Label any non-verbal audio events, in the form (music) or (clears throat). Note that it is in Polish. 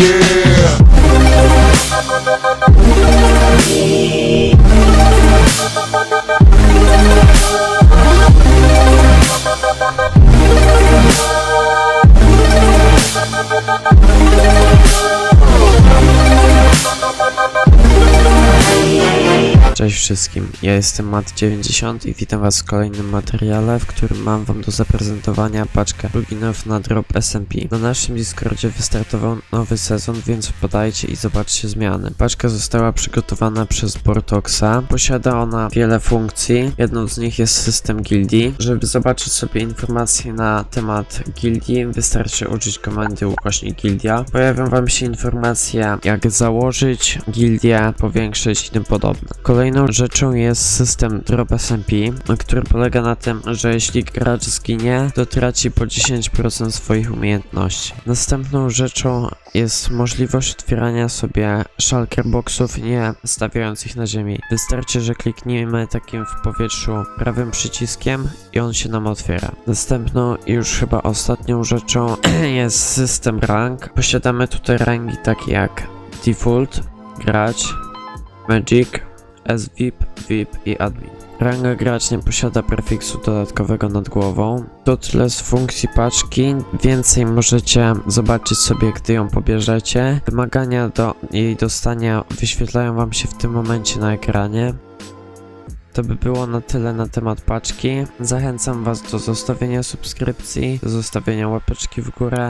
yeah. Cześć wszystkim, ja jestem Mat90 i witam was w kolejnym materiale, w którym mam wam do zaprezentowania paczkę pluginów na drop SMP. Na naszym Discordzie wystartował nowy sezon, więc wpadajcie i zobaczcie zmiany. Paczka została przygotowana przez Bortoxa, posiada ona wiele funkcji, jedną z nich jest system gildii. Żeby zobaczyć sobie informacje na temat gildii, wystarczy użyć komendy ukośnik gildia. Pojawią wam się informacje jak założyć gildię, powiększyć i tym podobne. Kolejną rzeczą jest system Drop SMP, który polega na tym, że jeśli gracz zginie, to traci po 10% swoich umiejętności. Następną rzeczą jest możliwość otwierania sobie shulker boxów, nie stawiając ich na ziemi. Wystarczy, że klikniemy takim w powietrzu prawym przyciskiem i on się nam otwiera. Następną i już chyba ostatnią rzeczą (clears throat) jest system rank. Posiadamy tutaj rangi takie jak Default, Gracz, Magic, SVIP, VIP i Admin. Ranga gracz nie posiada prefiksu dodatkowego nad głową. To tyle z funkcji paczki. Więcej możecie zobaczyć sobie, gdy ją pobierzecie. Wymagania do jej dostania wyświetlają Wam się w tym momencie na ekranie. To by było na tyle na temat paczki. Zachęcam Was do zostawienia subskrypcji, do zostawienia łapeczki w górę